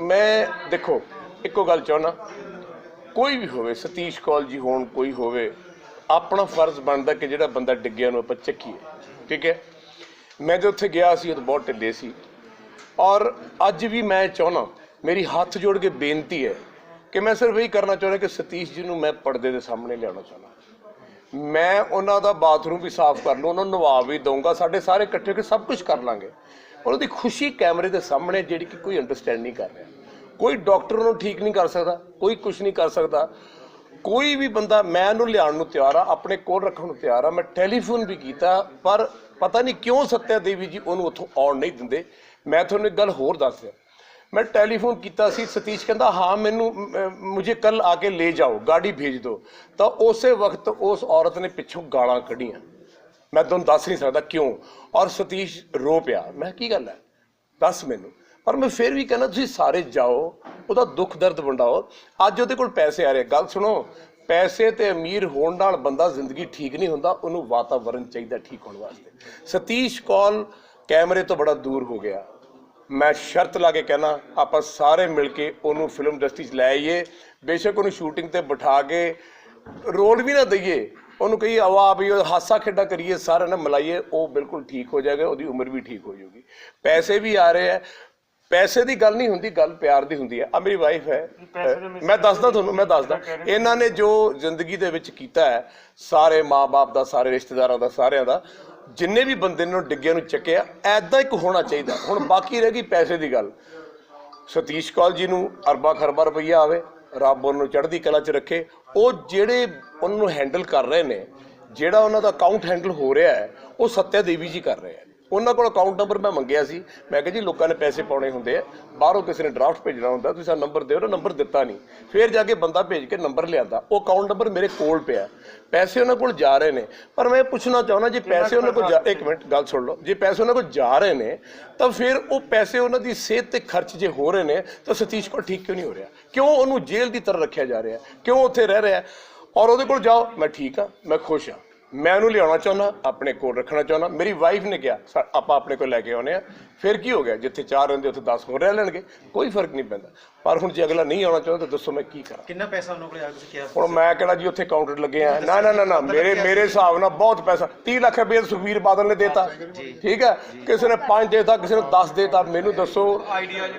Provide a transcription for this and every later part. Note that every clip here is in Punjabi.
ਮੈਂ ਦੇਖੋ, ਇੱਕੋ ਗੱਲ ਚਾਹੁੰਦਾ। ਕੋਈ ਵੀ ਹੋਵੇ, ਸਤੀਸ਼ ਕੌਲ ਜੀ ਹੋਣ, ਕੋਈ ਹੋਵੇ, ਆਪਣਾ ਫਰਜ਼ ਬਣਦਾ ਕਿ ਜਿਹੜਾ ਬੰਦਾ ਡਿੱਗਿਆ ਨੂੰ ਆਪਾਂ ਚੱਕੀਏ। ਠੀਕ ਹੈ? ਮੈਂ ਜੇ ਉੱਥੇ ਗਿਆ ਸੀ, ਉਹ ਬਹੁਤ ਢਿੱਲੇ ਸੀ। ਔਰ ਅੱਜ ਵੀ ਮੈਂ ਚਾਹੁੰਦਾ, ਮੇਰੀ ਹੱਥ ਜੋੜ ਕੇ ਬੇਨਤੀ ਹੈ ਕਿ ਮੈਂ ਸਿਰਫ ਇਹੀ ਕਰਨਾ ਚਾਹੁੰਦਾ ਕਿ ਸਤੀਸ਼ ਜੀ ਨੂੰ ਮੈਂ ਪਰਦੇ ਦੇ ਸਾਹਮਣੇ ਲਿਆਉਣਾ ਚਾਹੁੰਦਾ। ਮੈਂ ਉਹਨਾਂ ਦਾ ਬਾਥਰੂਮ ਵੀ ਸਾਫ਼ ਕਰ ਲੂੰ ਉਹਨਾਂ ਨੂੰ ਨਵਾਬ ਵੀ ਦਊਂਗਾ, ਸਾਡੇ ਸਾਰੇ ਇਕੱਠੇ ਹੋ ਕੇ ਸਭ ਕੁਝ ਕਰ ਲਾਂਗੇ। ਉਹਨਾਂ ਦੀ ਖੁਸ਼ੀ ਕੈਮਰੇ ਦੇ ਸਾਹਮਣੇ ਜਿਹੜੀ ਕਿ ਕੋਈ ਅੰਡਰਸਟੈਂਡ ਨਹੀਂ ਕਰ ਰਿਹਾ। ਕੋਈ ਡਾਕਟਰ ਨੂੰ ਠੀਕ ਨਹੀਂ ਕਰ ਸਕਦਾ, ਕੋਈ ਕੁਝ ਨਹੀਂ ਕਰ ਸਕਦਾ। ਕੋਈ ਵੀ ਬੰਦਾ, ਮੈਂ ਉਹਨੂੰ ਲਿਆਉਣ ਨੂੰ ਤਿਆਰ ਆ, ਆਪਣੇ ਕੋਲ ਰੱਖਣ ਨੂੰ ਤਿਆਰ ਆ, ਮੈਂ ਟੈਲੀਫੋਨ ਵੀ ਕੀਤਾ, ਪਰ ਪਤਾ ਨਹੀਂ ਕਿਉਂ ਸੱਤਿਆ ਦੇਵੀ ਜੀ ਉਹਨੂੰ ਉੱਥੋਂ ਆਉਣ ਨਹੀਂ ਦਿੰਦੇ। ਮੈਂ ਤੁਹਾਨੂੰ ਇੱਕ ਗੱਲ ਹੋਰ ਦੱਸ ਦਿਆਂ ਮੈਂ ਟੈਲੀਫੋਨ ਕੀਤਾ ਸੀ, ਸਤੀਸ਼ ਕਹਿੰਦਾ, ਹਾਂ, ਮੈਨੂੰ ਮੁਝੇ ਕੱਲ ਆ ਕੇ ਲੈ ਜਾਓ, ਗਾੜੀ ਭੇਜ ਦਿਓ। ਤਾਂ ਉਸੇ ਵਕਤ ਉਸ ਔਰਤ ਨੇ ਪਿੱਛੋਂ ਗਾਲਾਂ ਕੱਢੀਆਂ। ਮੈਂ ਤੁਹਾਨੂੰ ਦੱਸ ਨਹੀਂ ਸਕਦਾ ਕਿਉਂ। ਔਰ ਸਤੀਸ਼ ਰੋ ਪਿਆ। ਮੈਂ ਕੀ ਗੱਲ ਹੈ? ਦੱਸ ਮੈਨੂੰ। ਪਰ ਮੈਂ ਫਿਰ ਵੀ ਕਹਿੰਦਾ, ਤੁਸੀਂ ਸਾਰੇ ਜਾਓ, ਉਹਦਾ ਦੁੱਖ ਦਰਦ ਵੰਡਾਓ। ਅੱਜ ਉਹਦੇ ਕੋਲ ਪੈਸੇ ਆ ਰਹੇ ਗੱਲ ਸੁਣੋ, ਪੈਸੇ ਤੇ ਅਮੀਰ ਹੋਣ ਨਾਲ ਬੰਦਾ ਜ਼ਿੰਦਗੀ ਠੀਕ ਨਹੀਂ ਹੁੰਦਾ, ਉਹਨੂੰ ਵਾਤਾਵਰਣ ਚਾਹੀਦਾ ਠੀਕ ਹੋਣ ਵਾਸਤੇ। ਸਤੀਸ਼ ਕੌਲ ਕੈਮਰੇ ਤੋਂ ਬੜਾ ਦੂਰ ਹੋ ਗਿਆ। ਮੈਂ ਸ਼ਰਤ ਲਾ ਕੇ ਕਹਿਣਾ, ਆਪਾਂ ਸਾਰੇ ਮਿਲ ਕੇ ਉਹਨੂੰ ਫਿਲਮ ਇੰਡਸਟਰੀ 'ਚ ਲੈ ਆਈਏ। ਬੇਸ਼ੱਕ ਉਹਨੂੰ ਸ਼ੂਟਿੰਗ ਤੇ ਬਿਠਾ ਕੇ ਰੋਲ ਵੀ ਨਾ ਦਈਏ। ਉਹਨੂੰ ਕਹੀ ਆਵਾ ਵੀ ਉਹ ਹਾਸਾ ਖੇਡਾ ਕਰੀਏ ਸਾਰਿਆਂ ਨਾਲ ਮਿਲਾਈਏ। ਉਹ ਬਿਲਕੁਲ ਠੀਕ ਹੋ ਜਾਏਗਾ ਉਹਦੀ ਉਮਰ ਵੀ ਠੀਕ ਹੋ ਜਾਊਗੀ। ਪੈਸੇ ਵੀ ਆ ਰਹੇ ਆ। ਪੈਸੇ ਦੀ ਗੱਲ ਨਹੀਂ ਹੁੰਦੀ ਗੱਲ ਪਿਆਰ ਦੀ ਹੁੰਦੀ ਹੈ ਆ ਮੇਰੀ ਵਾਈਫ ਹੈ। ਮੈਂ ਦੱਸਦਾ ਤੁਹਾਨੂੰ ਮੈਂ ਦੱਸਦਾ। ਇਹਨਾਂ ਨੇ ਜੋ ਜ਼ਿੰਦਗੀ ਦੇ ਵਿੱਚ ਕੀਤਾ ਹੈ ਸਾਰੇ ਮਾਪੇ ਦਾ ਸਾਰੇ ਰਿਸ਼ਤੇਦਾਰਾਂ ਦਾ ਸਾਰਿਆਂ ਦਾ ਜਿੰਨੇ ਵੀ ਬੰਦੇ ਨੂੰ ਡਿੱਗਿਆਂ ਨੂੰ ਚੱਕਿਆ ਐਦਾਂ ਇੱਕ ਹੋਣਾ ਚਾਹੀਦਾ। ਹੁਣ ਬਾਕੀ ਰਹਿ ਗਈ ਪੈਸੇ ਦੀ ਗੱਲ। ਸਤੀਸ਼ ਕੌਲ ਜੀ ਨੂੰ ਅਰਬਾਂ ਖਰਬਾਂ ਰੁਪਈਆ ਆਵੇ। ਰੱਬ ਉਹਨੂੰ ਚੜ੍ਹਦੀ ਕਲਾ 'ਚ ਰੱਖੇ। ਉਹ ਜਿਹੜੇ ਉਹਨਾਂ ਨੂੰ ਹੈਂਡਲ ਕਰ ਰਹੇ ਨੇ, ਜਿਹੜਾ ਉਹਨਾਂ ਦਾ ਅਕਾਊਂਟ ਹੈਂਡਲ ਹੋ ਰਿਹਾ ਹੈ, ਉਹ ਸੱਤਿਆ ਦੇਵੀ ਜੀ ਕਰ ਰਹੇ ਆ ਉਹਨਾਂ ਕੋਲ ਅਕਾਊਂਟ ਨੰਬਰ ਮੈਂ ਮੰਗਿਆ ਸੀ। ਮੈਂ ਕਿਹਾ ਜੀ ਲੋਕਾਂ ਨੇ ਪੈਸੇ ਪਾਉਣੇ ਹੁੰਦੇ ਆ। ਬਾਹਰੋਂ ਕਿਸੇ ਨੇ ਡਰਾਫਟ ਭੇਜਣਾ ਹੁੰਦਾ ਤੁਸੀਂ ਸਾਨੂੰ ਨੰਬਰ ਦਿਓ ਨਾ ਨੰਬਰ ਦਿੱਤਾ ਨਹੀਂ। ਫਿਰ ਜਾ ਕੇ ਬੰਦਾ ਭੇਜ ਕੇ ਨੰਬਰ ਲਿਆਂਦਾ। ਉਹ ਅਕਾਊਂਟ ਨੰਬਰ ਮੇਰੇ ਕੋਲ ਪਿਆ। ਪੈਸੇ ਉਹਨਾਂ ਕੋਲ ਜਾ ਰਹੇ ਨੇ। ਪਰ ਮੈਂ ਪੁੱਛਣਾ ਚਾਹੁੰਦਾ ਜੇ ਪੈਸੇ ਉਹਨਾਂ ਕੋਲ ਜਾ ਇੱਕ ਮਿੰਟ ਗੱਲ ਸੁਣ ਲਓ। ਜੇ ਪੈਸੇ ਉਹਨਾਂ ਕੋਲ ਜਾ ਰਹੇ ਨੇ ਤਾਂ ਫਿਰ ਉਹ ਪੈਸੇ ਉਹਨਾਂ ਦੀ ਸਿਹਤ ਤੇ ਖਰਚ ਜੇ ਹੋ ਰਹੇ ਨੇ ਤਾਂ ਸਤੀਸ਼ ਕੋਲ ਠੀਕ ਕਿਉਂ ਨਹੀਂ ਹੋ ਰਿਹਾ? ਕਿਉਂ ਉਹਨੂੰ ਜੇਲ੍ਹ ਦੀ ਤਰ੍ਹਾਂ ਰੱਖਿਆ ਜਾ ਰਿਹਾ? ਕਿਉਂ ਉੱਥੇ ਰਹਿ ਰਿਹਾ? ਔਰ ਉਹਦੇ ਕੋਲ ਜਾਓ ਮੈਂ ਠੀਕ ਆ ਮੈਂ ਖੁਸ਼ ਆ ਮੈਂ ਉਹਨੂੰ ਲਿਆਉਣਾ ਚਾਹੁੰਦਾ ਆਪਣੇ ਕੋਲ ਰੱਖਣਾ ਚਾਹੁੰਦਾ। ਮੇਰੀ ਵਾਈਫ ਨੇ ਕਿਹਾ ਸਾ- ਆਪਾਂ ਆਪਣੇ ਕੋਲ ਲੈ ਕੇ ਆਉਨੇ ਆ ਫਿਰ ਕੀ ਹੋ ਗਿਆ? ਜਿੱਥੇ ਚਾਰ ਰਹਿੰਦੇ ਉੱਥੇ 10 ਹੋਰ ਰਹਿ ਲੈਣਗੇ। ਕੋਈ ਫ਼ਰਕ ਨਹੀਂ ਪੈਂਦਾ। ਪਰ ਹੁਣ ਜੇ ਅਗਲਾ ਨਹੀਂ ਆਉਣਾ ਚਾਹੁੰਦਾ ਤਾਂ ਦੱਸੋ ਮੈਂ ਕੀ ਕਰਾਂ? ਕਿੰਨਾ ਪੈਸਾ ਉਹਨਾਂ ਕੋਲ ਆ ਤੁਸੀਂ ਕਿਹਾ ਹੁਣ ਮੈਂ ਕਿਹੜਾ ਜੀ ਉੱਥੇ ਕਾਊਂਟਰ ਲੱਗੇ ਆ। ਨਾ ਨਾ ਨਾ ਨਾ ਮੇਰੇ ਮੇਰੇ ਹਿਸਾਬ ਨਾਲ ਬਹੁਤ ਪੈਸਾ। 30 ਲੱਖ ਰੁਪਏ ਸੁਖਵੀਰ ਬਾਦਲ ਨੇ ਦੇਤਾ। ਠੀਕ ਹੈ? ਕਿਸੇ ਨੇ 5 ਦੇਤਾ ਕਿਸੇ ਨੇ 10 ਦੇਤਾ। ਮੈਨੂੰ ਦੱਸੋ। ਆਈਡੀਆ ਜੀ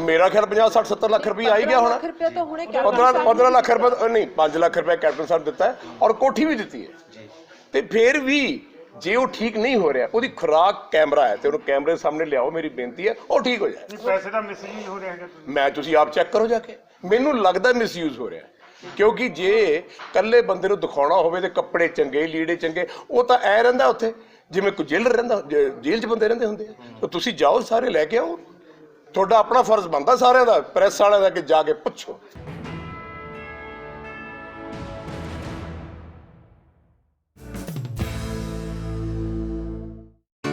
ਮੇਰਾ ਖਿਆਲ 50 60 70 ਲੱਖ ਰੁਪਏ ਆ ਹੀ ਗਿਆ ਹੋਣਾ। ਲੱਖ ਰੁਪਏ ਤਾਂ ਹੁਣੇ 15 15 ਲੱਖ ਰੁਪਏ ਨਹੀਂ 5 ਲੱਖ ਰੁਪਏ ਕੈਪਟਨ ਸਾਹਿਬ ਦਿੱਤਾ ਹੈ ਔਰ ਕੋਠੀ ਵੀ ਦਿੱਤੀ ਹੈ। ਤੇ ਫਿਰ ਵੀ ਜੇ ਉਹ ਠੀਕ ਨਹੀਂ ਹੋ ਰਿਹਾ ਉਹਦੀ ਖੁਰਾਕ ਕੈਮਰਾ ਹੈ ਤੇ ਉਹਨੂੰ ਕੈਮਰੇ ਦੇ ਸਾਹਮਣੇ ਲਿਆਓ ਮੇਰੀ ਬੇਨਤੀ ਹੈ ਉਹ ਠੀਕ ਹੋ ਜਾਏ। ਪੈਸੇ ਦਾ ਮਿਸਯੂਜ਼ ਹੋ ਰਿਹਾ ਹੈਗਾ ਮੈਂ ਤੁਸੀਂ ਆਪ ਚੈੱਕ ਕਰੋ ਜਾ ਕੇ। ਮੈਨੂੰ ਲੱਗਦਾ ਮਿਸਯੂਜ਼ ਹੋ ਰਿਹਾ। ਕਿਉਂਕਿ ਜੇ ਕੱਲੇ ਬੰਦੇ ਨੂੰ ਦਿਖਾਉਣਾ ਹੋਵੇ ਤੇ ਕੱਪੜੇ ਚੰਗੇ ਲੀੜੇ ਚੰਗੇ ਉਹ ਤਾਂ ਐ ਰਹਿੰਦਾ ਉੱਥੇ ਜਿਵੇਂ ਕੋਈ ਜੇਲ੍ਹ ਰਹਿੰਦਾ ਜੇਲ੍ਹ 'ਚ ਬੰਦੇ ਰਹਿੰਦੇ ਹੁੰਦੇ ਆ। ਤਾਂ ਤੁਸੀਂ ਜਾਓ ਸਾਰੇ ਲੈ ਕੇ ਆਓ। ਤੁਹਾਡਾ ਆਪਣਾ ਫਰਜ਼ ਬਣਦਾ ਸਾਰਿਆਂ ਦਾ ਪ੍ਰੈਸ ਵਾਲਿਆਂ ਦਾ ਕਿ ਜਾ ਕੇ ਪੁੱਛੋ।